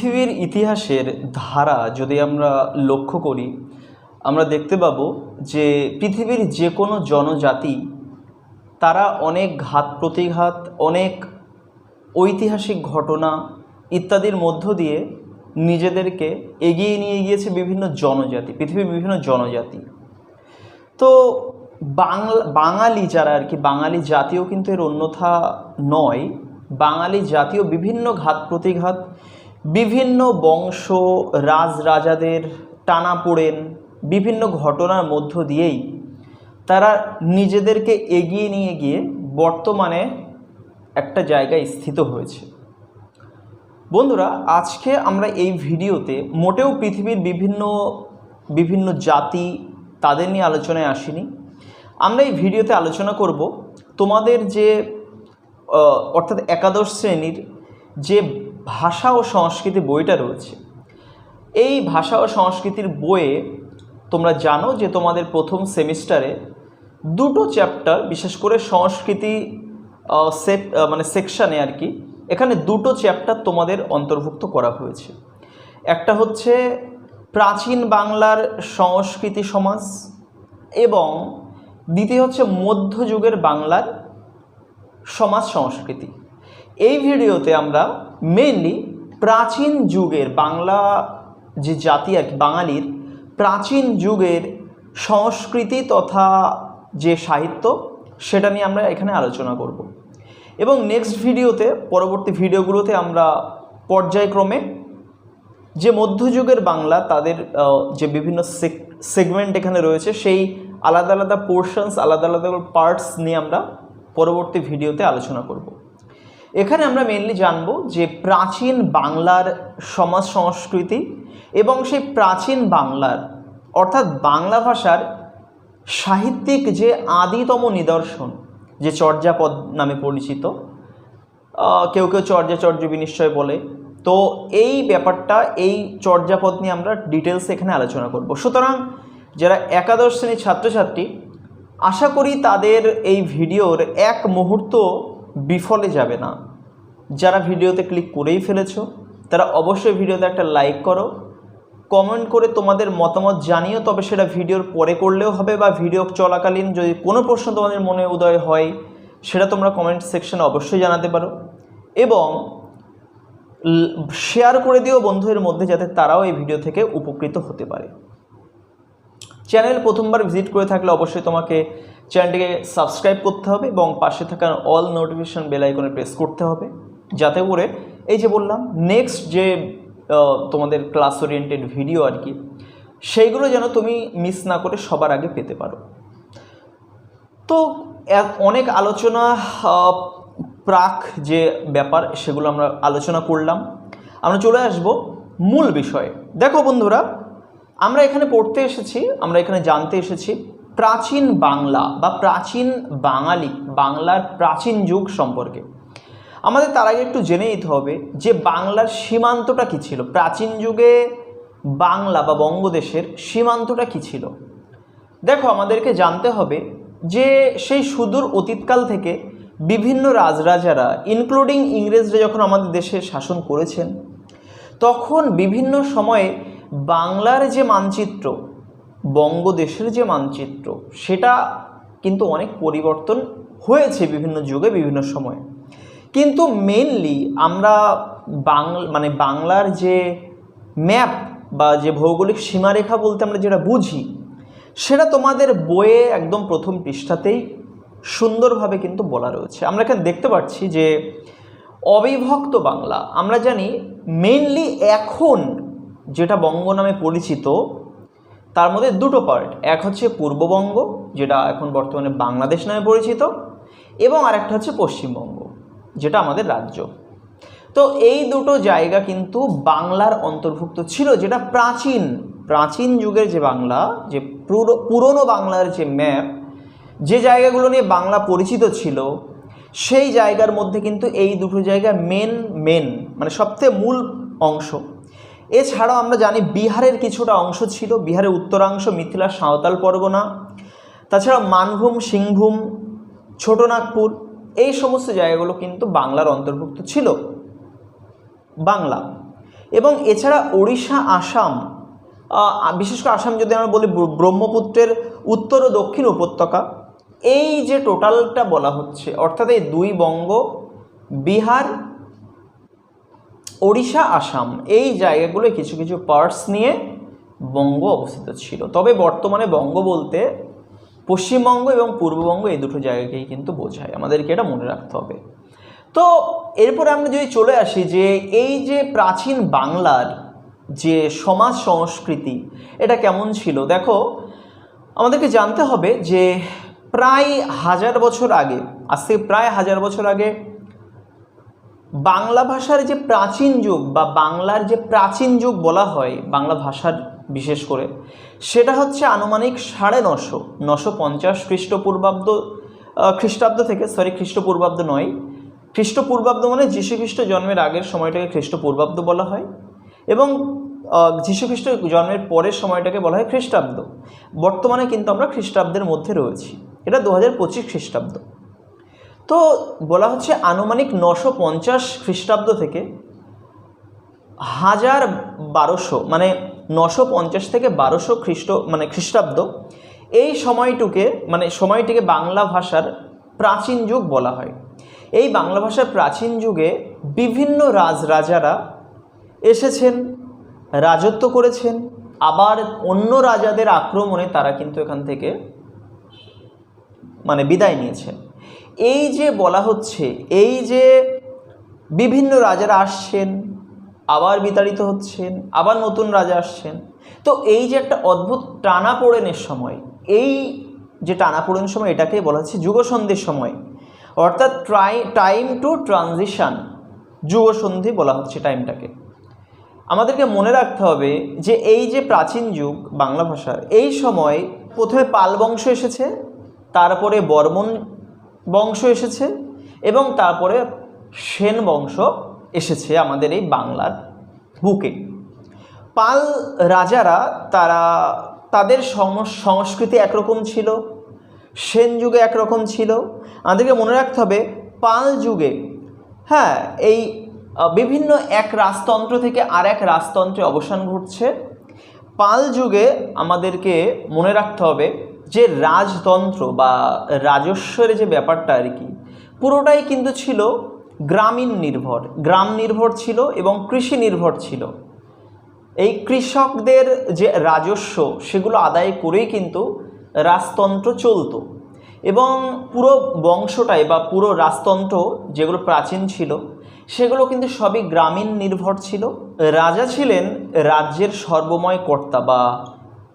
পৃথিবীর ইতিহাসের ধারা যদি আমরা লক্ষ্য করি, আমরা দেখতে পাবো যে পৃথিবীর যে কোনো জনজাতি, তারা অনেক ঘাত প্রতিঘাত, অনেক ঐতিহাসিক ঘটনা ইত্যাদির মধ্য দিয়ে নিজেদেরকে এগিয়ে নিয়ে গিয়েছে বিভিন্ন জনজাতি, পৃথিবীর বিভিন্ন জনজাতি। তো বাংলা, বাঙালি যারা আর কি, বাঙালি জাতীয় কিন্তু এর অন্যথা নয়। বাঙালি জাতীয় বিভিন্ন ঘাত প্রতিঘাত বিভিন্ন বংশ রাজ রাজাদের টানাপোড়েন, বিভিন্ন ঘটনার মধ্য দিয়েই তারা নিজেদেরকে এগিয়ে নিয়ে গিয়ে বর্তমানে একটা জায়গায় স্থিত হয়েছে। বন্ধুরা, আজকে আমরা এই ভিডিওতে মোটেও পৃথিবীর বিভিন্ন বিভিন্ন জাতি তাদের নিয়ে আলোচনায় আসিনি। আমরা এই ভিডিওতে আলোচনা করব তোমাদের যে অর্থাৎ একাদশ শ্রেণির যে ভাষা ও সংস্কৃতি বইটা রয়েছে। এই ভাষা ও সংস্কৃতির বইয়ে তোমরা জানো যে তোমাদের প্রথম সেমিস্টারে দুটো চ্যাপ্টার, বিশেষ করে সংস্কৃতি সেট মানে সেকশানে আর কি, এখানে দুটো চ্যাপ্টার তোমাদের অন্তর্ভুক্ত করা হয়েছে। একটা হচ্ছে প্রাচীন বাংলার সংস্কৃতি সমাজ এবং দ্বিতীয় হচ্ছে মধ্যযুগের বাংলার সমাজ সংস্কৃতি। এই ভিডিওতে আমরা মেনলি প্রাচীন যুগের বাংলা যে জাতি আর বাঙালির প্রাচীন যুগের সংস্কৃতি তথা যে সাহিত্য, সেটা নিয়ে আমরা এখানে আলোচনা করব। এবং নেক্সট ভিডিওতে, পরবর্তী ভিডিওগুলোতে আমরা পর্যায়ক্রমে যে মধ্যযুগের বাংলা, তাদের যে বিভিন্ন সেগমেন্ট এখানে রয়েছে, সেই আলাদা আলাদা পোর্শনস আলাদা আলাদা পার্টস নিয়ে আমরা পরবর্তী ভিডিওতে আলোচনা করব। এখানে আমরা মেনলি জানব যে প্রাচীন বাংলার সমাজ সংস্কৃতি এবং সেই প্রাচীন বাংলার, অর্থাৎ বাংলা ভাষার সাহিত্যিক যে আদিতম নিদর্শন, যে চর্যাপদ নামে পরিচিত কেউ কেউ চর্যাচর্য বিনিশ্চয় বলে, তো এই ব্যাপারটা, এই চর্যাপদ নিয়ে আমরা ডিটেলস এখানে আলোচনা করব। সুতরাং যারা একাদশ শ্রেণির ছাত্রছাত্রী, আশা করি তাদের এই ভিডিওর এক মুহূর্ত বিফলে যাবে না। যারা ভিডিওতে ক্লিক করেই ফেলেছো, তারা অবশ্যই ভিডিওতে একটা লাইক করো। কমেন্ট করে তোমাদের মতামত জানিও, তবে সেটা ভিডিওর পরে করলেও হবে বা ভিডিও চলাকালীন যদি কোনো প্রশ্ন তোমাদের মনে উদয় হয়, সেটা তোমরা কমেন্ট সেকশনে অবশ্যই জানাতে পারো। এবং শেয়ার করে দিও বন্ধুদের মধ্যে যাতে তারাও এই ভিডিও থেকে উপকৃত হতে পারে। চ্যানেল প্রথমবার ভিজিট করে থাকলে অবশ্যই তোমাকে চ্যানেলটিকে সাবস্ক্রাইব করতে হবে এবং পাশে থাকা অল নোটিফিকেশন বেল আইকনে প্রেস করতে হবে। যাতে করে এই যে বললাম নেক্সট যে তোমাদের ক্লাস ওরিয়েন্টেড ভিডিও আর কি, সেইগুলো যেন তুমি মিস না করে সবার আগে পেতে পারো। তো অনেক আলোচনা প্রাক যে ব্যাপার, সেগুলো আমরা আলোচনা করলাম। আমরা চলে আসব মূল বিষয়ে। দেখো বন্ধুরা আমরা এখানে পড়তে এসেছি, আমরা এখানে জানতে এসেছি প্রাচীন বাংলা বা প্রাচীন বাঙালি, বাংলার প্রাচীন যুগ সম্পর্কে। আমাদের তার আগে একটু জেনে নিতে হবে যে বাংলার সীমান্তটা কী ছিল? প্রাচীন যুগে বাংলা বা বঙ্গদেশের সীমান্তটা কী ছিল? দেখো, আমাদেরকে জানতে হবে যে সেই সুদূর অতীতকাল থেকে বিভিন্ন রাজরাজারা ইনক্লুডিং ইংরেজরা যখন আমাদের দেশে শাসন করেছেন, তখন বিভিন্ন সময়ে বাংলার যে মানচিত্র, বঙ্গদেশের যে মানচিত্র, সেটা কিন্তু অনেক পরিবর্তন হয়েছে বিভিন্ন যুগে, বিভিন্ন সময়ে। কিন্তু মেনলি আমরা বাংলা মানে বাংলার যে ম্যাপ বা যে ভৌগোলিক সীমারেখা বলতে আমরা যেটা বুঝি, সেটা তোমাদের বইয়ে একদম প্রথম পৃষ্ঠাতেই সুন্দরভাবে কিন্তু বলা রয়েছে। আমরা এখানে দেখতে পাচ্ছি যে অবিভক্ত বাংলা, আমরা জানি মেনলি এখন যেটা বঙ্গ নামে পরিচিত, তার মধ্যে দুটো পার্ট এক হচ্ছে পূর্ববঙ্গ, যেটা এখন বর্তমানে বাংলাদেশ নামে পরিচিত, এবং আরেকটা হচ্ছে পশ্চিমবঙ্গ, যেটা আমাদের রাজ্য। তো এই দুটো জায়গা কিন্তু বাংলার অন্তর্ভুক্ত ছিল, যেটা প্রাচীন প্রাচীন যুগের যে বাংলা, যে পুরো, পুরনো বাংলার যে ম্যাপ যে জায়গাগুলো নিয়ে বাংলা পরিচিত ছিল, সেই জায়গার মধ্যে কিন্তু এই দুটো জায়গা মেন মেন মানে সবথেকে মূল অংশ। এছাড়াও আমরা জানি বিহারের কিছুটা অংশ ছিল, বিহারের উত্তরাংশ মিথিলা সাঁওতাল পরগনা। তাছাড়া মানভূম, সিংভূম, ছোটনাগপুর, এই সমস্ত জায়গাগুলো কিন্তু বাংলার অন্তর্ভুক্ত ছিল। বাংলা। এবং এছাড়া ওড়িশা, আসাম বিশেষ করে আসাম যদি আমরা বলি ব্র- ব্রহ্মপুত্রের উত্তর ও দক্ষিণ উপত্যকা, এই যে টোটালটা বলা হচ্ছে, অর্থাৎ এই দুই বঙ্গ, বিহার ওড়িশা, আসাম এই জায়গাগুলো কিছু কিছু পার্টস নিয়ে বঙ্গ অবস্থিত ছিল। তবে বর্তমানে বঙ্গ বলতে পশ্চিমবঙ্গ এবং পূর্ববঙ্গ এই দুটো জায়গাকেই কিন্তু বোঝায়। আমাদেরকে এটা মনে রাখতে হবে। তো এরপরে আমরা যদি চলে আসি যে এই যে প্রাচীন বাংলার যে সমাজ সংস্কৃতি, এটা কেমন ছিল? দেখো, আমাদেরকে জানতে হবে যে প্রায় হাজার বছর আগে আজ থেকে প্রায় হাজার বছর আগে বাংলা ভাষার যে প্রাচীন যুগ বা বাংলার যে প্রাচীন যুগ বলা হয় বাংলা ভাষার বিশেষ করে, সেটা হচ্ছে আনুমানিক সাড়ে নশো নশো পঞ্চাশ খ্রিস্টপূর্বাব্দ খ্রিস্টাব্দ থেকে সরি খ্রিস্টপূর্বাব্দ নয়। খ্রিস্টপূর্বাব্দ মানে যীশুখ্রিস্ট জন্মের আগের সময়টাকে খ্রিস্টপূর্বাব্দ বলা হয় এবং যীশুখ্রিস্ট জন্মের পরের সময়টাকে বলা হয় খ্রিস্টাব্দ। বর্তমানে কিন্তু আমরা খ্রিস্টাব্দের মধ্যে রয়েছি। এটা দু হাজার পঁচিশ খ্রিস্টাব্দ। তো বলা হচ্ছে আনুমানিক নশো পঞ্চাশ খ্রিস্টাব্দ থেকে হাজার বারোশো মানে নশো পঞ্চাশ থেকে বারোশো খ্রিস্ট মানে খ্রিস্টাব্দ, এই সময়টুকে মানে সময়টিকে বাংলা ভাষার প্রাচীন যুগ বলা হয়। এই বাংলা ভাষার প্রাচীন যুগে বিভিন্ন রাজরাজারা এসেছেন, রাজত্ব করেছেন, আবার অন্য রাজাদের আক্রমণে তারা কিন্তু এখান থেকে মানে বিদায় নিয়েছেন। এই যে বলা হচ্ছে, এই যে বিভিন্ন রাজারা আসছেন, আবার বিতাড়িত হচ্ছেন, আবার নতুন রাজা আসছেন, তো এই যে একটা অদ্ভুত টানা টানাপোড়েনের সময়, এই যে টানা টানাপোড়েনের সময় এটাকেই বলা হচ্ছে যুগসন্ধির সময়, অর্থাৎ ট্রাই, টাইম টু ট্রানজিশান, যুগসন্ধি বলা হচ্ছে টাইমটাকে। আমাদেরকে মনে রাখতে হবে যে এই যে প্রাচীন যুগ বাংলা ভাষার, এই সময় প্রথমে পাল বংশ এসেছে, তারপরে বর্মন বংশ এসেছে এবং তারপরে সেন বংশ এসেছে আমাদের এই বাংলার বুকে। পাল রাজারা তারা তাদের সংস্কৃতি একরকম ছিল, সেন যুগে একরকম ছিল। আমাদেরকে মনে রাখতে হবে, পাল যুগে হ্যাঁ এই বিভিন্ন এক রাজতন্ত্র থেকে আর এক রাজতন্ত্রে অবসান ঘটছে। পাল যুগে আমাদেরকে মনে রাখতে হবে যে রাজতন্ত্র বা রাজস্বের যে ব্যাপারটা আর কি, পুরোটাই কিন্তু ছিল গ্রামীণ নির্ভর। গ্রাম নির্ভর ছিল এবং কৃষি নির্ভর ছিল। এই কৃষকদের যে রাজস্ব, সেগুলো আদায় করেই কিন্তু রাজতন্ত্র চলতো। এবং পুরো বংশটাই বা পুরো রাজতন্ত্র যেগুলো প্রাচীন ছিল, সেগুলো কিন্তু সবই গ্রামীণ নির্ভর ছিল। রাজা ছিলেন রাজ্যের সর্বময় কর্তা বা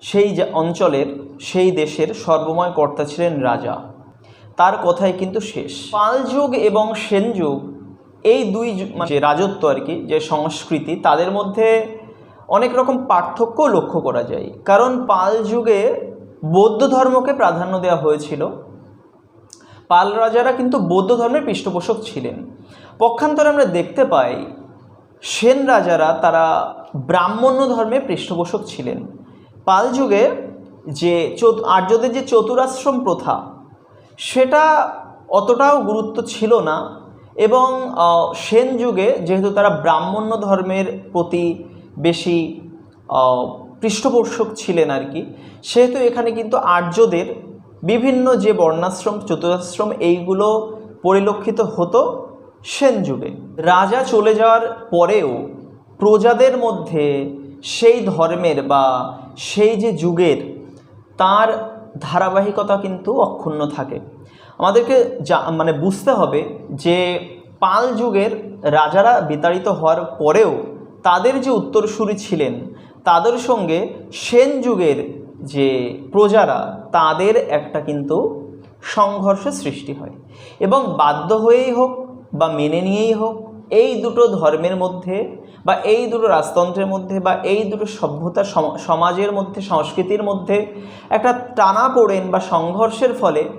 সেই অঞ্চলের, সেই দেশের সর্বময় কর্তা ছিলেন রাজা। তার কথাই কিন্তু শেষ। পাল যুগ এবং সেন যুগ, এই দুই মানে যে রাজত্ব আর কি, যে সংস্কৃতি, তাদের মধ্যে অনেক রকম পার্থক্য লক্ষ্য করা যায়। কারণ পাল যুগে বৌদ্ধ ধর্মকে প্রাধান্য দেওয়া হয়েছিল। পাল রাজারা কিন্তু বৌদ্ধ ধর্মের পৃষ্ঠপোষক ছিলেন। পক্ষান্তরে আমরা দেখতে পাই, সেন রাজারা তারা ব্রাহ্মণ্য ধর্মের পৃষ্ঠপোষক ছিলেন। পাল যুগে যে আর্যদের যে চতুরাশ্রম প্রথা, সেটা অতটাও গুরুত্ব ছিল না এবং সেন যুগে যেহেতু তারা ব্রাহ্মণ্য ধর্মের প্রতি বেশি পৃষ্ঠপোষক ছিলেন আর কি, সেহেতু এখানে কিন্তু আর্যদের বিভিন্ন যে বর্ণাশ্রম, চতুরাশ্রম, এইগুলো পরিলক্ষিত হতো সেন যুগে। রাজা চলে যাওয়ার পরেও প্রজাদের মধ্যে সেই ধর্মের বা সেই যে যুগের, তার ধারাবাহিকতা কিন্তু অক্ষুণ্ণ থাকে। আমাদেরকে যা মানে বুঝতে হবে যে পাল যুগের রাজারা বিতাড়িত হওয়ার পরেও তাদের যে উত্তরসূরি ছিলেন, তাদের সঙ্গে সেন যুগের যে প্রজারা, তাদের একটা কিন্তু সংঘর্ষের সৃষ্টি হয়। এবং বাধ্য হয়েই হোক বা মেনে নিয়েই হোক এই দুটো ধর্মের মধ্যে বা এই দুটো রাজতন্ত্রের মধ্যে বা এই দুটো সভ্যতা সম- সমাজের মধ্যে, সংস্কৃতির মধ্যে একটা টানা পড়েন বা সংঘর্ষের ফলে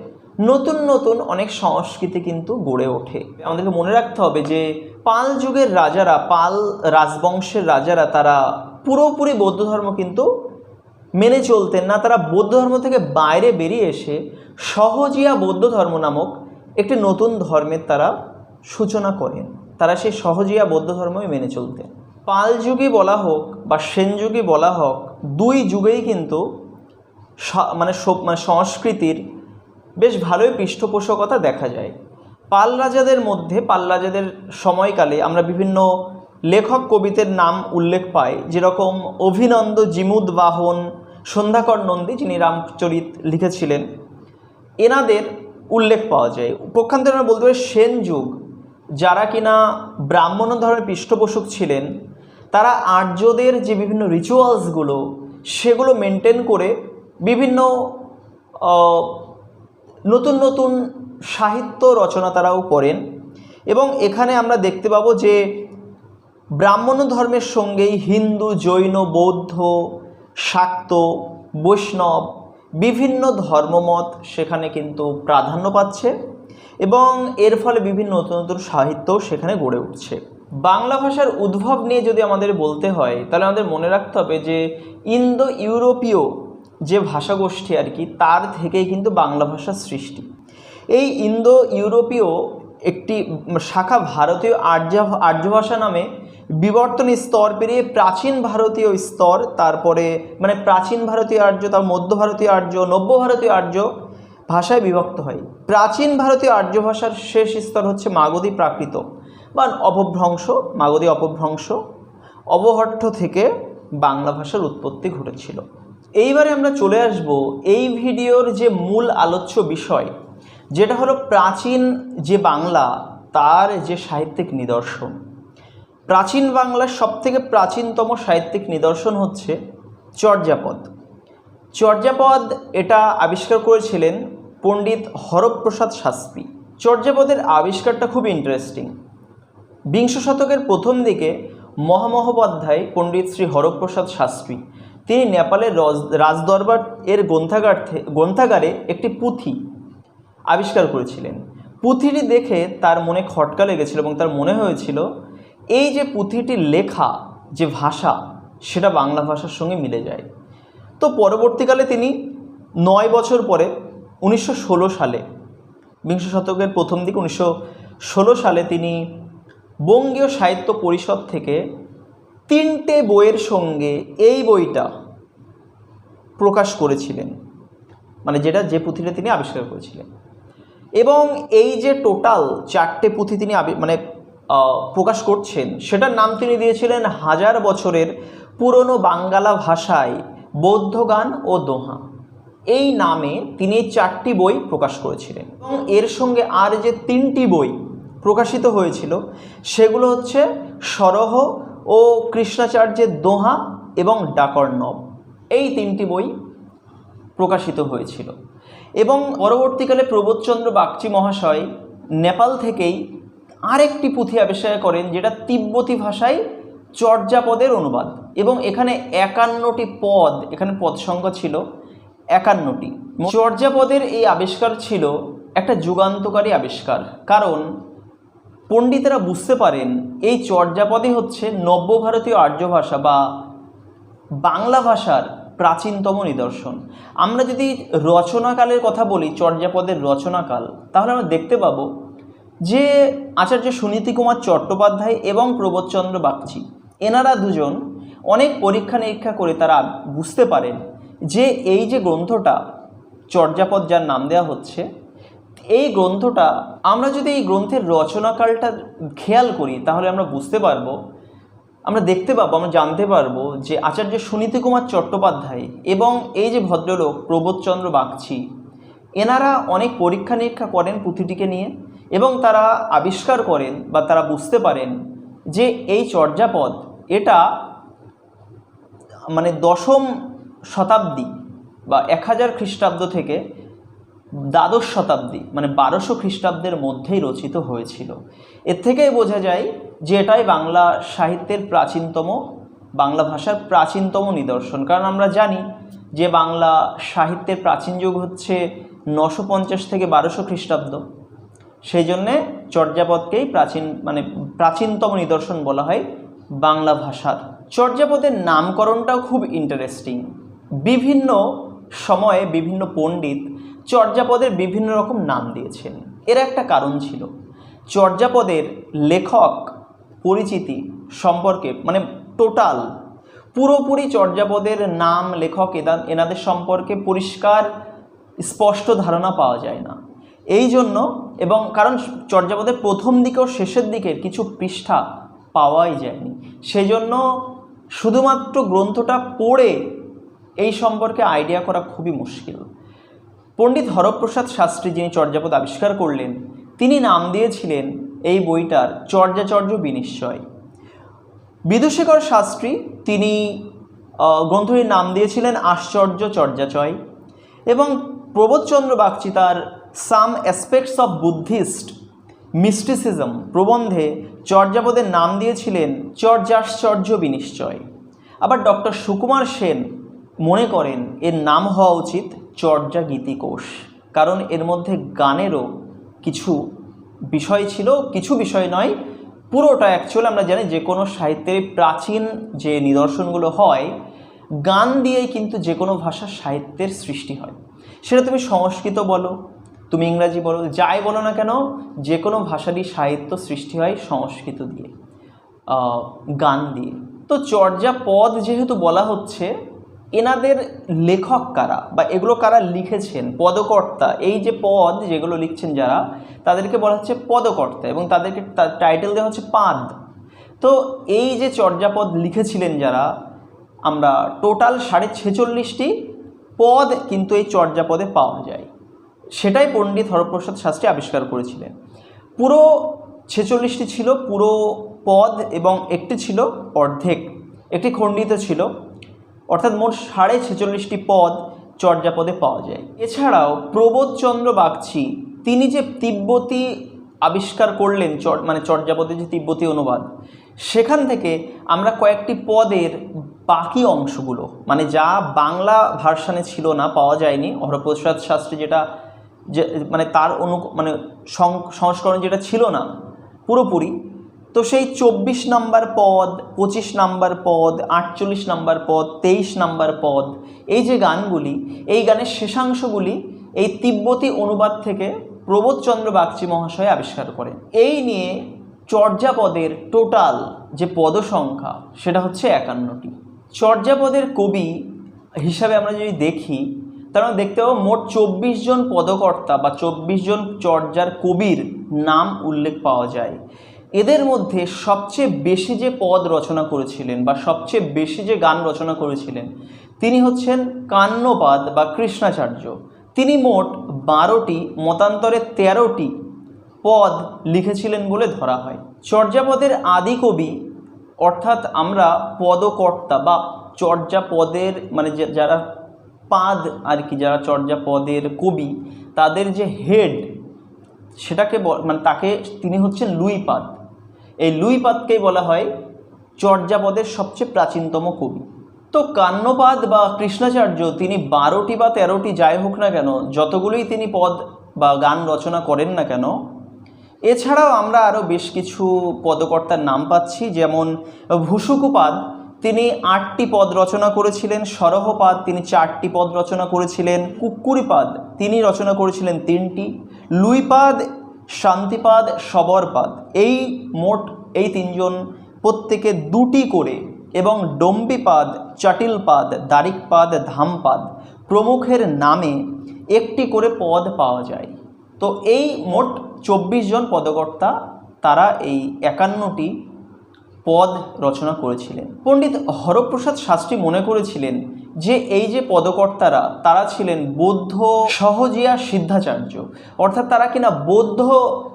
নতুন নতুন অনেক সংস্কৃতি কিন্তু গড়ে ওঠে। আমাদেরকে মনে রাখতে হবে যে পাল যুগের রাজারা, পাল রাজবংশের রাজারা তারা পুরোপুরি বৌদ্ধ ধর্ম কিন্তু মেনে চলতেন না। তারা বৌদ্ধ ধর্ম থেকে বাইরে বেরিয়ে এসে সহজিয়া বৌদ্ধ ধর্ম নামক একটি নতুন ধর্মের তারা সূচনা করেন। তারা সেই সহজিয়া বৌদ্ধ ধর্মই মেনে চলতেন পাল যুগে বলা হোক বা সেন যুগে বলা হোক, দুই যুগেই কিন্তু মানে মানে সংস্কৃতির বেশ ভালোই পৃষ্ঠপোষকতা দেখা যায়। পাল রাজাদের মধ্যে, পাল রাজাদের সময়কালে আমরা বিভিন্ন লেখক কবিদের নাম উল্লেখ পাই, যেরকম অভিনন্দ জিমুদ বাহন সন্ধ্যাকর নন্দী যিনি রামচরিত লিখেছিলেন। এনাদের উল্লেখ পাওয়া যায়। পক্ষান্তরে আমরা বলতে পারি সেন যুগ। যারা কিনা ব্রাহ্মণ ধর্মের পৃষ্ঠপোষক ছিলেন, তারা আর্যদের যে বিভিন্ন রিচুয়ালসগুলো সেগুলো মেনটেন করে বিভিন্ন নতুন নতুন সাহিত্য রচনা তারাও করেন। এবং এখানে আমরা দেখতে পাবো যে ব্রাহ্মণ ধর্মের সঙ্গেই হিন্দু, জৈন, বৌদ্ধ, শাক্ত, বৈষ্ণব বিভিন্ন ধর্মমত সেখানে কিন্তু প্রাধান্য পাচ্ছে। এবং এর ফলে বিভিন্ন নতুন নতুন সাহিত্যও সেখানে গড়ে উঠছে। বাংলা ভাষার উদ্ভব নিয়ে যদি আমাদের বলতে হয়, তাহলে আমাদের মনে রাখতে হবে যে ইন্দো ইউরোপীয় যে ভাষাগোষ্ঠী আর কি, তার থেকেই কিন্তু বাংলা ভাষার সৃষ্টি। এই ইন্দো ইউরোপীয় একটি শাখা ভারতীয় আর্য আর্য ভাষা নামে বিবর্তন স্তর পেরিয়ে প্রাচীন ভারতীয় স্তর, তারপরে মানে প্রাচীন ভারতীয় আর্য, তার মধ্য ভারতীয় আর্য, নব্য ভারতীয় আর্য ভাষায় বিভক্ত হয়। প্রাচীন ভারতীয় আর্য ভাষার শেষ স্তর হচ্ছে মাগধী প্রাকৃত বা অপভ্রংশ, মাগধী অপভ্রংশ। অবহট্ট থেকে বাংলা ভাষার উৎপত্তি ঘটেছিল। এইবারে আমরা চলে আসব এই ভিডিওর যে মূল আলোচ্য বিষয়, যেটা হলো প্রাচীন যে বাংলা, তার যে সাহিত্যিক নিদর্শন। প্রাচীন বাংলার সবথেকে প্রাচীনতম সাহিত্যিক নিদর্শন হচ্ছে চর্যাপদ। চর্যাপদ এটা আবিষ্কার করেছিলেন পণ্ডিত হরপ্রসাদ শাস্ত্রী। চর্যাপদের আবিষ্কারটা খুব ইন্টারেস্টিং বিংশ শতকের প্রথম দিকে মহামহোপাধ্যায় পণ্ডিত শ্রী হরপ্রসাদ শাস্ত্রী, তিনি নেপালের রজ- রাজদরবার এর গ্রন্থাগার গ্রন্থাগারে একটি পুঁথি আবিষ্কার করেছিলেন। পুঁথিটি দেখে তার মনে খটকা লেগেছিল এবং তার মনে হয়েছিল, এই যে পুঁথিটি লেখা, যে ভাষা, সেটা বাংলা ভাষার সঙ্গে মিলে যায়। তো পরবর্তীকালে তিনি নয় বছর পরে উনিশশো ষোলো সালে, বিংশ শতকের প্রথম দিকে উনিশশো ষোলো সালে তিনি বঙ্গীয় সাহিত্য পরিষদ থেকে তিনটে বইয়ের সঙ্গে এই বইটা প্রকাশ করেছিলেন মানে যেটা যে পুঁথিটা তিনি আবিষ্কার করেছিলেন। এবং এই যে টোটাল চারটে পুঁথি তিনি মানে প্রকাশ করছেন, সেটার নাম তিনি দিয়েছিলেন হাজার বছরের পুরনো বাঙ্গালা ভাষায় বৌদ্ধ গান ও দোহা। এই নামে তিনি চারটি বই প্রকাশ করেছিলেন এবং এর সঙ্গে আর যে তিনটি বই প্রকাশিত হয়েছিল, সেগুলো হচ্ছে সরহ ও কৃষ্ণাচার্যের দোহা এবং ডাকর্ণব এই তিনটি বই প্রকাশিত হয়েছিল। এবং পরবর্তীকালে প্রবোধচন্দ্র বাগচি মহাশয় নেপাল থেকেই আরেকটি পুঁথি আবিষ্কার করেন, যেটা তিব্বতী ভাষায় চর্যাপদের অনুবাদ এবং এখানে একান্নটি পদ, এখানে পদ ছিল একান্নটি। চর্যাপদের এই আবিষ্কার ছিল একটা যুগান্তকারী আবিষ্কার, কারণ পণ্ডিতেরা বুঝতে পারেন এই চর্যাপদই হচ্ছে নব্য ভারতীয় আর্য ভাষা বা বাংলা ভাষার প্রাচীনতম নিদর্শন। আমরা যদি রচনাকালের কথা বলি, চর্যাপদের রচনাকাল, তাহলে আমরা দেখতে পাবো যে আচার্য সুনীতি কুমার চট্টোপাধ্যায় এবং প্রবোধচন্দ্র বাগচি এনারা দুজন অনেক পরীক্ষা নিরীক্ষা করে তারা বুঝতে পারেন যে এই যে গ্রন্থটা চর্যাপদ যার নাম দেওয়া হচ্ছে, এই গ্রন্থটা আমরা যদি এই গ্রন্থের রচনাকালটা খেয়াল করি, তাহলে আমরা বুঝতে পারব, আমরা দেখতে পাবো, আমরা জানতে পারব যে আচার্য সুনীতি কুমার চট্টোপাধ্যায় এবং এই যে ভদ্রলোক প্রবোধচন্দ্র বাগচি, এনারা অনেক পরীক্ষা নিরীক্ষা করেন পুঁথিটিকে নিয়ে এবং তারা আবিষ্কার করেন বা তারা বুঝতে পারেন যে এই চর্যাপদ এটা মানে দশম শতাব্দী বা এক হাজার খ্রিস্টাব্দ থেকে দ্বাদশ শতাব্দী মানে বারোশো খ্রিস্টাব্দের মধ্যেই রচিত হয়েছিল। এর থেকেই বোঝা যায় যে এটাই বাংলা সাহিত্যের প্রাচীনতম, বাংলা ভাষার প্রাচীনতম নিদর্শন। কারণ আমরা জানি যে বাংলা সাহিত্যের প্রাচীন যুগ হচ্ছে নশো পঞ্চাশ থেকে বারোশো খ্রিস্টাব্দ। সেই জন্যে চর্যাপদকেই প্রাচীন মানে প্রাচীনতম নিদর্শন বলা হয় বাংলা ভাষার। চর্যাপদের নামকরণটাও খুব ইন্টারেস্টিং বিভিন্ন সময়ে বিভিন্ন পণ্ডিত চর্যাপদের বিভিন্ন রকম নাম দিয়েছেন। এর একটা কারণ ছিল। চর্যাপদের লেখক পরিচিতি সম্পর্কে মানে টোটাল পুরোপুরি চর্যাপদের নাম, লেখক এনাদের সম্পর্কে পরিষ্কার, স্পষ্ট ধারণা পাওয়া যায় না। এই জন্য এবং কারণ চর্যাপদের প্রথম দিকে ও শেষের দিকের কিছু পৃষ্ঠা পাওয়াই যায়নি। সেই জন্য শুধুমাত্র গ্রন্থটা পড়ে এই সম্পর্কে আইডিয়া করা খুবই মুশকিল। পণ্ডিত হরপ্রসাদ শাস্ত্রী যিনি চর্যাপদ আবিষ্কার করলেন, তিনি নাম দিয়েছিলেন এই বইটার চর্যাচর্য বিনিশ্চয়। বিদুশেখর শাস্ত্রী তিনি গ্রন্থটির নাম দিয়েছিলেন আশ্চর্য চর্যাচয় এবং প্রবোধচন্দ্র বাগচি তার some aspects of Buddhist mysticism প্রবন্ধে চর্যাপদের নাম দিয়েছিলেন চর্যাশ্চর্য বিনিশ্চয়। আবার ডক্টর সুকুমার সেন মনে করেন এর নাম হওয়া উচিত চর্যা গীতিকোষ কারণ এর মধ্যে গানেরও কিছু বিষয় ছিল, কিছু বিষয় নয়, পুরোটা অ্যাকচুয়ালি আমরা জানি যে কোনো সাহিত্যের প্রাচীন যে নিদর্শনগুলো হয়, গান দিয়েই কিন্তু যে কোনো ভাষার সাহিত্যের সৃষ্টি হয়। সেটা তুমি সংস্কৃত বলো তুমি ইংরাজি বলো, যাই বলো না কেন যে কোনো ভাষারই সাহিত্য সৃষ্টি হয় সংস্কৃত দিয়ে গান দিয়ে। তো চর্যা পদ যেহেতু বলা হচ্ছে, এনাদের লেখক কারা বা এগুলো কারা লিখেছেন? পদকর্তা, এই যে পদ যেগুলো লিখছেন যারা, তাদেরকে বলা হচ্ছে পদকর্তা এবং তাদেরকে টাইটেল দেওয়া হচ্ছে পাদ। তো এই যে চর্যাপদ লিখেছিলেন যারা, আমরা টোটাল সাড়ে ছেচল্লিশটি পদ কিন্তু এই চর্যাপদে পাওয়া যায়। সেটাই পণ্ডিত হরপ্রসাদ শাস্ত্রী আবিষ্কার করেছিলেন। পুরো ছেচল্লিশটি ছিল, পুরো পদ এবং একটি ছিল অর্ধেক। একটি খণ্ডিত ছিল। অর্থাৎ মোট সাড়ে ছেচল্লিশটি পদ চর্যাপদে পাওয়া যায়। এছাড়াও প্রবোধচন্দ্র বাগচি, তিনি যে তিব্বতী আবিষ্কার করলেন, চর মানে চর্যাপদের যে তিব্বতী অনুবাদ, সেখান থেকে আমরা কয়েকটি পদের বাকি অংশগুলো মানে যা বাংলা ভার্সানে ছিল না, পাওয়া যায়নি। হরপ্রসাদ শাস্ত্রী যেটা যে মানে তার অনু মানে সংস্করণ যেটা ছিল না, পুরোপুরি, তো সেই চব্বিশ নাম্বার পদ, পঁচিশ নাম্বার পদ, আটচল্লিশ নাম্বার পদ, তেইশ নাম্বার পদ, এই যে গানগুলি, এই গানের শেষাংশগুলি এই তিব্বতী অনুবাদ থেকে প্রবোধচন্দ্র বাগচি মহাশয় আবিষ্কার করেন। এই নিয়ে চর্যাপদের টোটাল যে পদ সংখ্যা সেটা হচ্ছে একান্নটি। চর্যাপদের কবি হিসাবে আমরা যদি দেখি তার মানে দেখতে পাবো মোট চব্বিশ জন পদকর্তা বা চব্বিশ জন চর্যার কবির নাম উল্লেখ পাওয়া যায়। এদের মধ্যে সবচেয়ে বেশি যে পদ রচনা করেছিলেন বা সবচেয়ে বেশি যে গান রচনা করেছিলেন, তিনি হচ্ছেন কান্নপাদ বা কৃষ্ণাচার্য। তিনি মোট বারোটি, মতান্তরে তেরোটি পদ লিখেছিলেন বলে ধরা হয়। চর্যাপদের আদি কবি, অর্থাৎ আমরা পদকর্তা বা চর্যাপদের মানে যারা পাদ আর কি, যারা চর্যাপদের কবি, তাদের যে হেড সেটাকে মানে তাকে তিনি হচ্ছেন লুইপাদ এই লুইপাদকেই বলা হয় চর্যাপদের সবচেয়ে প্রাচীনতম কবি। তো কান্নপাদ বা কৃষ্ণাচার্য, তিনি বারোটি বা তেরোটি যাই হোক না কেন, যতগুলোই তিনি পদ বা গান রচনা করেন না কেন, এছাড়াও আমরা আরও বেশ কিছু পদকর্তার নাম পাচ্ছি, যেমন ভূসুকুপাদ তিনি আটটি পদ রচনা করেছিলেন, সরহপাদ তিনি চারটি পদ রচনা করেছিলেন কুক্কুরিপাদ তিনি রচনা করেছিলেন তিনটি, লুইপাদ, শান্তিপাদ, সবরপাদ। এই মোট এই তিনজন প্রত্যেকে দুটি করে এবং ডম্বিপাদ, চাটিলপাদ, দারিকপাদ, ধামপাদ প্রমুখের নামে একটি করে পদ পাওয়া যায়। তো এই মোট চব্বিশ জন পদকর্তা, তারা এই একান্নটি পদ রচনা করেছিলেন। পণ্ডিত হরপ্রসাদ শাস্ত্রী মনে করেছিলেন যে এই যে পদকর্তারা, তারা ছিলেন বৌদ্ধ সহজিয়া সিদ্ধাচার্য। অর্থাৎ তারা কিনা বৌদ্ধ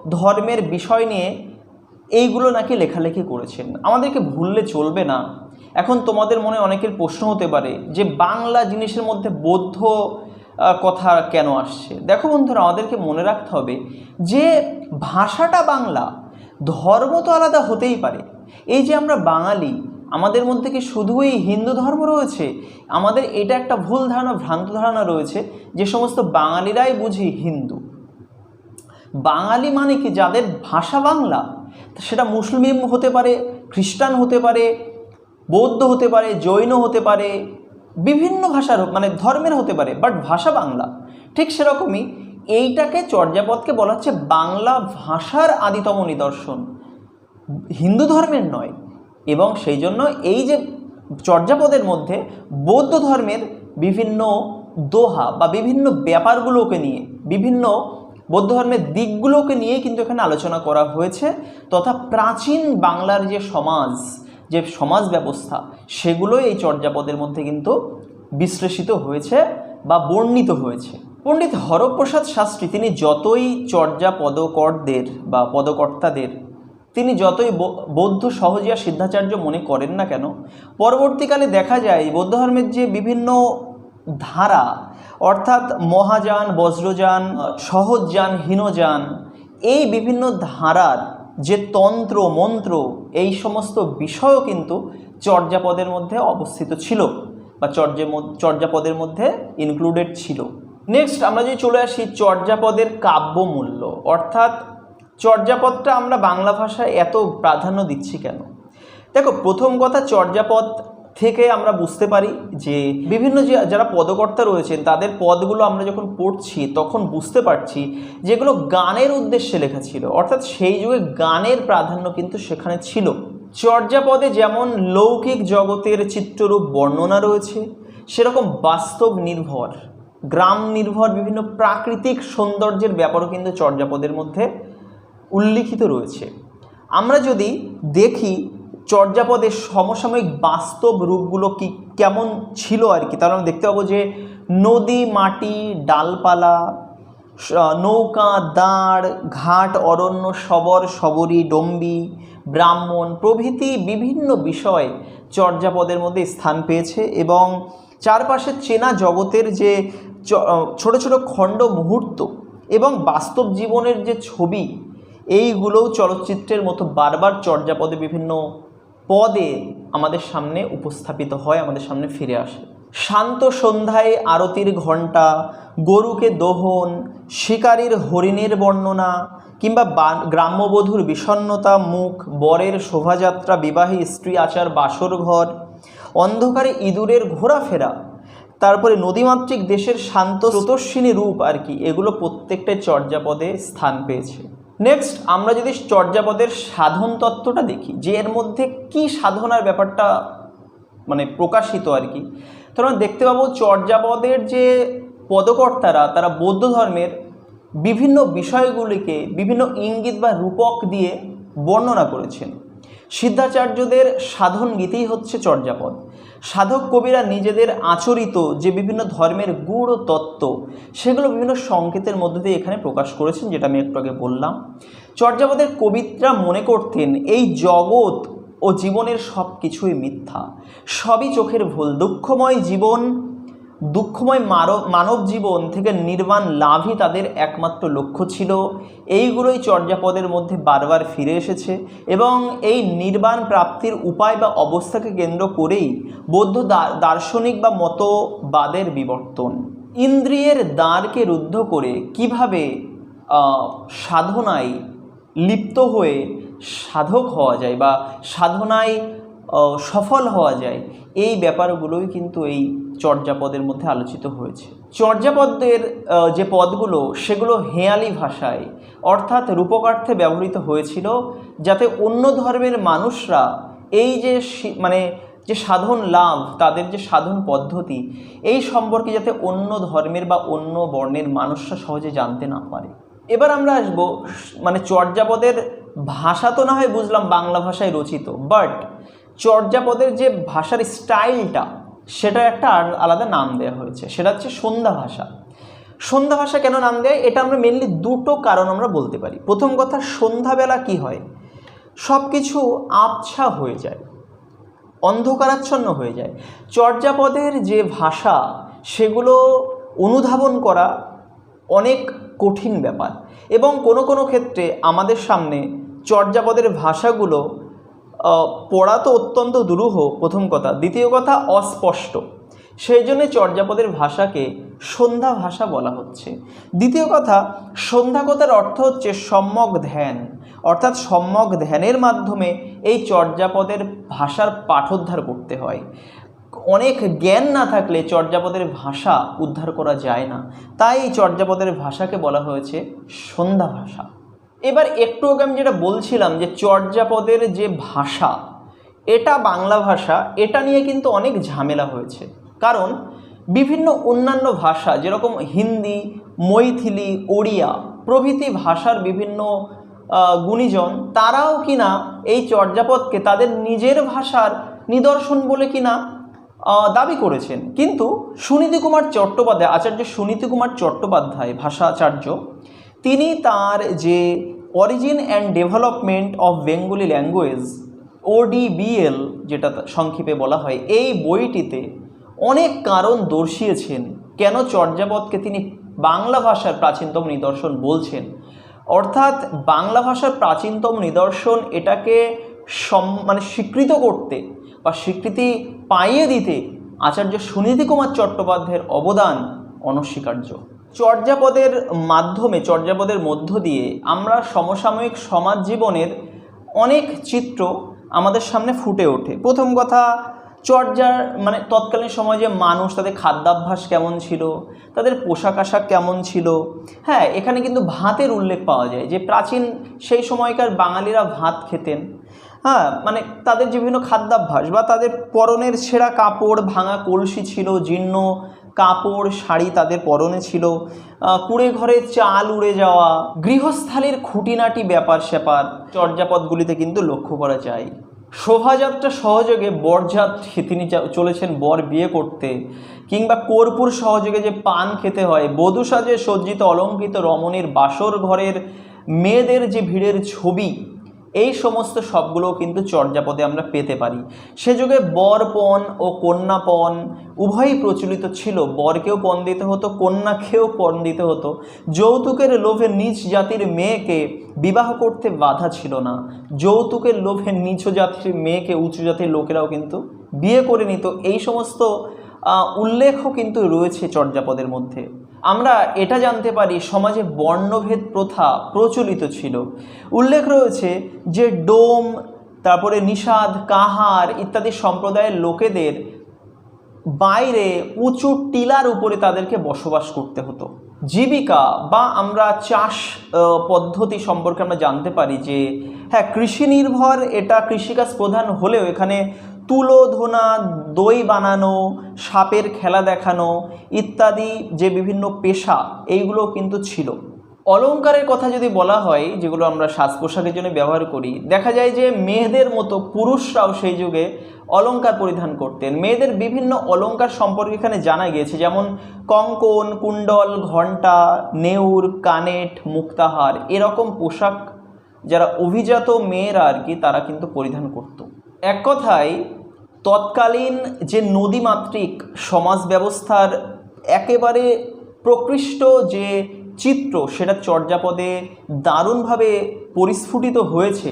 ধর্মের বিষয় নিয়ে এইগুলো নাকি লেখালেখি করেছেন। আমাদেরকে ভুললে চলবে না। এখন তোমাদের মনে অনেকের প্রশ্ন হতে পারে যে বাংলা জিনিসের মধ্যে বৌদ্ধ কথা কেন আসছে? দেখো বন্ধুরা, আমাদেরকে মনে রাখতে হবে যে ভাষাটা বাংলা, ধর্ম তো আলাদা হতেই পারে। এই যে আমরা বাঙালি, আমাদের মধ্যে কি শুধুই হিন্দু ধর্ম রয়েছে? আমাদের এটা একটা ভুল ধারণা, ভ্রান্ত ধারণা রয়েছে যে সমস্ত বাঙালিরাই বুঝি হিন্দু। বাঙালি মানে কি? যাদের ভাষা বাংলা, সেটা মুসলিম হতে পারে, খ্রিস্টান হতে পারে, বৌদ্ধ হতে পারে, জৈন হতে পারে, বিভিন্ন ভাষার মানে ধর্মের হতে পারে বাট ভাষা বাংলা। ঠিক সেরকমই এইটাকে চর্যাপদকে বলা হচ্ছে বাংলা ভাষার আদিতম নিদর্শন। হিন্দু ধর্মের নয় এবং সেই জন্য এই যে চর্যাপদের মধ্যে বৌদ্ধ ধর্মের বিভিন্ন দোহা বা বিভিন্ন ব্যাপারগুলোকে নিয়ে, বিভিন্ন বৌদ্ধ ধর্মের দিকগুলোকে নিয়ে কিন্তু এখানে আলোচনা করা হয়েছে তথা প্রাচীন বাংলার যে সমাজ যে সমাজ ব্যবস্থা, সেগুলোই এই চর্যাপদের মধ্যে কিন্তু বিশ্লেষিত হয়েছে বা বর্ণিত হয়েছে। পণ্ডিত হরপ্রসাদ শাস্ত্রী তিনি যতই চর্যা পদকরদের বা পদকর্তাদের তিনি যতই বৌদ্ধ সহজিয়া সিদ্ধাচার্য মনে করেন না কেন, পরবর্তীকালে দেখা যায় বৌদ্ধ ধর্মের যে বিভিন্ন ধারা, অর্থাৎ মহাযান, বজ্রযান, সহজযান, হীনযান, এই বিভিন্ন ধারার যে তন্ত্র, মন্ত্র, এই সমস্ত বিষয়ও কিন্তু চর্যাপদের মধ্যে অবস্থিত ছিল বা চর্যে চর্যাপদের মধ্যে ইনক্লুডেড ছিল। নেক্সট আমরা যদি চলে আসি চর্যাপদের কাব্যমূল্য, অর্থাৎ চর্যাপদটা আমরা বাংলা ভাষায় এত প্রাধান্য দিচ্ছি কেন? দেখো, প্রথম কথা চর্যাপদ থেকে আমরা বুঝতে পারি যে বিভিন্ন যে যারা পদকর্তা রয়েছেন, তাদের পদগুলো আমরা যখন পড়ছি, তখন বুঝতে পারছি যেগুলো গানের উদ্দেশ্যে লেখা ছিল। অর্থাৎ সেই যুগে গানের প্রাধান্য কিন্তু সেখানে ছিল। চর্যাপদে যেমন লৌকিক জগতের চিত্ররূপ বর্ণনা রয়েছে, সেরকম বাস্তব নির্ভর, গ্রাম নির্ভর বিভিন্ন প্রাকৃতিক সৌন্দর্যের ব্যাপারও কিন্তু চর্যাপদের মধ্যে উল্লিখিত রয়েছে। আমরা যদি দেখি চর্যাপদের সমসাময়িক বাস্তব রূপগুলো কি কেমন ছিল আর কি, তাহলে আমরা দেখতে পাবো যে নদী, মাটি, ডালপালা নৌকা, দাঁড়, ঘাট, অরণ্য, শবর, শবরী, ডম্বি, ব্রাহ্মণ প্রভৃতি বিভিন্ন বিষয় চর্যাপদের মধ্যে স্থান পেয়েছে এবং চারপাশে চেনা জগতের যে ছোট ছোট খণ্ড মুহূর্ত এবং বাস্তব জীবনের যে ছবি এইগুলোও চলচ্চিত্রের মতো বারবার চর্যাপদে বিভিন্ন পদে আমাদের সামনে উপস্থাপিত হয়, আমাদের সামনে ফিরে আসে। শান্ত সন্ধ্যায় আরতির ঘণ্টা, গরুকে দোহন, শিকারীর হরিণের বর্ণনা, কিংবা গ্রাম্যবধূর বিষণ্ণতা মুখ, বরের শোভাযাত্রা, বিবাহী স্ত্রী, আচার, বাসর ঘর, অন্ধকারে ইঁদুরের ঘোরাফেরা, তারপরে নদীমাতৃক দেশের শান্ত স্রোতস্বিনী রূপ আর কি, এগুলো প্রত্যেকটাই চর্যাপদে স্থান পেয়েছে। নেক্সট আমরা যদি চর্যাপদের সাধন তত্ত্বটা দেখি, যে এর মধ্যে কি সাধনার ব্যাপারটা মানে প্রকাশিত আর কি আমরা দেখতে পাবো চর্যাপদের যে পদকর্তারা, তারা বৌদ্ধ ধর্মের বিভিন্ন বিষয়গুলিকে বিভিন্ন ইঙ্গিত বা রূপক দিয়ে বর্ণনা করেছেন। সিদ্ধাচার্যদের সাধন গীতিই হচ্ছে চর্যাপদ। সাধক কবিরা নিজেদের আচরিত যে বিভিন্ন ধর্মের গূঢ় তত্ত্ব, সেগুলো বিভিন্ন সংকেতের মধ্য দিয়ে এখানে প্রকাশ করেছেন, যেটা আমি একটু আগে বললাম। চর্যাপদের কবিতরা মনে করতেন, এই জগৎ ও জীবনের সব কিছুই মিথ্যা। সবই চোখের ভুল। দুঃখময় জীবন দুঃখময় মানব জীবন থেকে নির্বাণ লাভই তাদের একমাত্র লক্ষ্য ছিল। এইগুলোই চর্যাপদের মধ্যে বারবার ফিরে এসেছে এবং এই নির্বাণ প্রাপ্তির উপায় বা অবস্থাকে কেন্দ্র করেই বৌদ্ধ দার্শনিক বা মতবাদের বিবর্তন। ইন্দ্রিয়ের দ্বারকে রুদ্ধ করে কীভাবে সাধনায় লিপ্ত হয়ে সাধক হওয়া যায় বা সাধনায় সফল হওয়া যায়, এই ব্যাপারগুলোই কিন্তু এই চর্যাপদের মধ্যে আলোচিত হয়েছে। চর্যাপদের যে পদগুলো, সেগুলো হেয়ালি ভাষায়, অর্থাৎ রূপকার্থে ব্যবহৃত হয়েছিল, যাতে অন্য ধর্মের মানুষরা এই যে মানে যে সাধন লাভ, তাদের যে সাধন পদ্ধতি, এই সম্পর্কে যাতে অন্য ধর্মের বা অন্য বর্ণের মানুষরা সহজে জানতে না পারে। এবার আমরা আসব মানে চর্যাপদের ভাষা তো না হয় বুঝলাম বাংলা ভাষায় রচিত বাট চর্যাপদের যে ভাষার স্টাইলটা সেটা একটা আলাদা নাম দেওয়া হয়েছে। সেটা হচ্ছে সন্ধ্যা ভাষা। সন্ধ্যা ভাষা কেন নাম দেয়? এটা আমরা মেনলি দুটো কারণ আমরা বলতে পারি। প্রথম কথা, সন্ধ্যাবেলা কি হয়? সব কিছু আবছা হয়ে যায়। অন্ধকারাচ্ছন্ন হয়ে যায়। চর্যাপদের যে ভাষা, সেগুলো অনুধাবন করা অনেক কঠিন ব্যাপার। এবং কোনো কোনো ক্ষেত্রে আমাদের সামনে চর্যাপদের ভাষাগুলো পড়া তো অত্যন্ত দুরূহ, প্রথম কথা। দ্বিতীয় কথা, অস্পষ্ট। সেই জন্যে চর্যাপদের ভাষাকে সন্ধ্যা ভাষা বলা হচ্ছে। দ্বিতীয় কথা সন্ধ্যা কথার অর্থ হচ্ছে সম্যক ধ্যান। অর্থাৎ সম্যক ধ্যানের মাধ্যমে এই চর্যাপদের ভাষার পাঠোদ্ধার করতে হয়। অনেক জ্ঞান না থাকলে চর্যাপদের ভাষা উদ্ধার করা যায় না। তাই এই চর্যাপদের ভাষাকে বলা হয়েছে সন্ধ্যা ভাষা। এবার একটু আগে আমি যেটা বলছিলাম যে চর্যাপদের যে ভাষা, এটা বাংলা ভাষা, এটা নিয়ে কিন্তু অনেক ঝামেলা হয়েছে। কারণ বিভিন্ন অন্যান্য ভাষা, যেরকম হিন্দি, মৈথিলি, ওড়িয়া প্রভৃতি ভাষার বিভিন্ন গুণীজন, তারাও কিনা এই চর্যাপদকে তাদের নিজের ভাষার নিদর্শন বলে কিনা দাবি করেছেন। কিন্তু সুনীতি কুমার চট্টোপাধ্যায়, আচার্য সুনীতি কুমার চট্টোপাধ্যায় ভাষাচার্য তিনি তার যে origin and development of Bengali language ODBL যেটা সংক্ষেপে বলা হয়, এই বইটিতে অনেক কারণ দর্শিয়েছেন। কেন চর্যাপদকে তিনি বাংলা ভাষার প্রাচীনতম নিদর্শন বলছেন? অর্থাৎ বাংলা ভাষার প্রাচীনতম নিদর্শন এটাকে সম মানে স্বীকৃত করতে বা স্বীকৃতি পাইয়ে দিতে আচার্য সুনীতি কুমার চট্টোপাধ্যায়ের অবদান অনস্বীকার্য। চর্যাপদের মাধ্যমে, চর্যাপদের মধ্য দিয়ে আমরা সমসাময়িক সমাজ জীবনের অনেক চিত্র আমাদের সামনে ফুটে ওঠে। প্রথম কথা, চর্যার মানে তৎকালীন সময় যে মানুষ, তাদের খাদ্যাভ্যাস কেমন ছিল, তাদের পোশাক আশাক কেমন ছিল হ্যাঁ এখানে কিন্তু ভাতের উল্লেখ পাওয়া যায় যে প্রাচীন সেই সময়কার বাঙালিরা ভাত খেতেন। হ্যাঁ মানে তাদের যে বিভিন্ন খাদ্যাভ্যাস বা তাদের পরনের ছেঁড়া কাপড়, ভাঙা কলসি ছিল, জীর্ণ কাপড়, শাড়ি তাদের পরনে ছিল। কুঁড়ে ঘরে চাল উড়ে যাওয়া, গৃহস্থালির খুঁটিনাটি ব্যাপার স্যাপার চর্যাপদগুলিতে কিন্তু লক্ষ্য করা যায়। শোভাযাত্রা সহযোগে বরযাত তিনি চলেছেন বর বিয়ে করতে কিংবা কর্পূর সহযোগে যে পান খেতে হয়, বধূ সাজে সজ্জিত অলঙ্কৃত রমণীর বাসর ঘরের মেয়েদের যে ভিড়ের ছবি এই সমস্ত সবগুলো কিন্তু চর্যাপদে আমরা পেতে পারি। সে যুগে বরপণ ও কন্যাপণ উভয়ই প্রচলিত ছিল। বরকেও পণ দিতে হতো, কন্যাকেও পণ দিতে হতো। যৌতুকের লোভে নিজ জাতির মেয়েকে বিবাহ করতে বাধা ছিল না। যৌতুকের লোভে নিচ জাতির মেয়েকে উঁচু জাতির লোকেরাও কিন্তু বিয়ে করে নিত। এই সমস্ত উল্লেখও কিন্তু রয়েছে চর্যাপদের মধ্যে। আমরা এটা জানতে পারি, সমাজে বর্ণভেদ প্রথা প্রচলিত ছিল। উল্লেখ রয়েছে যে ডোম, তারপরে নিষাদ, কাহার ইত্যাদি সম্প্রদায়ের লোকেদের বাইরে উঁচু টিলার উপরে তাদেরকে বসবাস করতে হতো। জীবিকা বা আমরা চাষ পদ্ধতি সম্পর্কে আমরা জানতে পারি যে হ্যাঁ কৃষি নির্ভর, এটা কৃষিকাজ প্রধান হলেও এখানে তুলো ধোনা, দই বানানো, সাপের খেলা দেখানো ইত্যাদি যে বিভিন্ন পেশা, এইগুলো কিন্তু ছিল। অলংকারের কথা যদি বলা হয়, যেগুলো আমরা সাজ পোশাকের জন্য ব্যবহার করি, দেখা যায় যে মেয়েদের মতো পুরুষরাও সেই যুগে অলংকার পরিধান করতেন। মেয়েদের বিভিন্ন অলঙ্কার সম্পর্কে এখানে জানা গিয়েছে, যেমন কঙ্কন, কুণ্ডল, ঘণ্টা, নেউর, কানেট, মুক্তাহার, এরকম পোশাক যারা অভিজাত মেয়েরা আর কি, তারা কিন্তু পরিধান করত। এক কথায় তৎকালীন যে নদীমাতৃক সমাজ ব্যবস্থার একেবারে প্রকৃষ্ট যে চিত্র, সেটা চর্যাপদে দারুণভাবে পরিস্ফুটিত হয়েছে,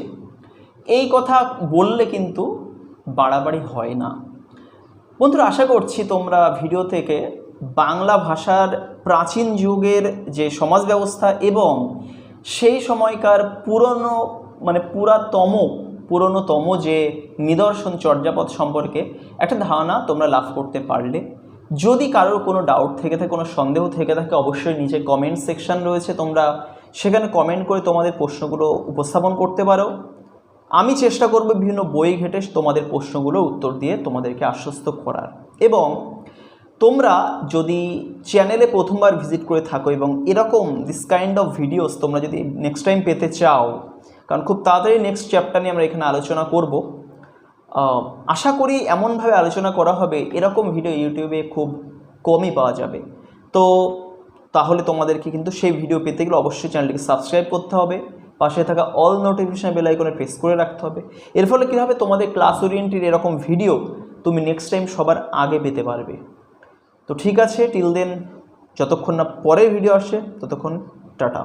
এই কথা বললে কিন্তু বাড়াবাড়ি হয় না। বন্ধুরা, আশা করছি তোমরা ভিডিও থেকে বাংলা ভাষার প্রাচীন যুগের যে সমাজ ব্যবস্থা এবং সেই সময়কার পুরনো মানে পুরাতম পুরনোতম যে নিদর্শন চর্যাপদ সম্পর্কে, একটা ধারণা তোমরা লাভ করতে পারলে। যদি কারোর কোনো ডাউট থেকে থাকে, কোনো সন্দেহ থেকে থাকে, অবশ্যই নিচে কমেন্ট সেকশন রয়েছে, তোমরা সেখানে কমেন্ট করে তোমাদের প্রশ্নগুলো উপস্থাপন করতে পারো। আমি চেষ্টা করব বিভিন্ন বই ঘেটে তোমাদের প্রশ্নগুলো উত্তর দিয়ে তোমাদেরকে আশ্বস্ত করার। এবং তোমরা যদি চ্যানেলে প্রথমবার ভিজিট করে থাকো এবং এরকম দিস কাইন্ড অফ ভিডিওস তোমরা যদি নেক্সট টাইম পেতে চাও কারণ খুব তাড়াতাড়ি নেক্সট চ্যাপ্টার নিয়ে আমরা এখানে আলোচনা করব। আশা করি এমনভাবে আলোচনা করা হবে, এরকম ভিডিও ইউটিউবে খুব কমই পাওয়া যাবে। তো তাহলে তোমাদেরকে কিন্তু সেই ভিডিও পেতে গেলে অবশ্যই চ্যানেলটিকে সাবস্ক্রাইব করতে হবে, পাশে থাকা অল নোটিফিকেশন বেল আইকনে প্রেস করে রাখতে হবে। এর ফলে কী হবে? তোমাদের ক্লাস ওরিয়েন্টেড এরকম ভিডিও তুমি নেক্সট টাইম সবার আগে পেতে পারবে। তো ঠিক আছে টিল দেন যতক্ষণ না পরে ভিডিও আসে, ততক্ষণ টাটা।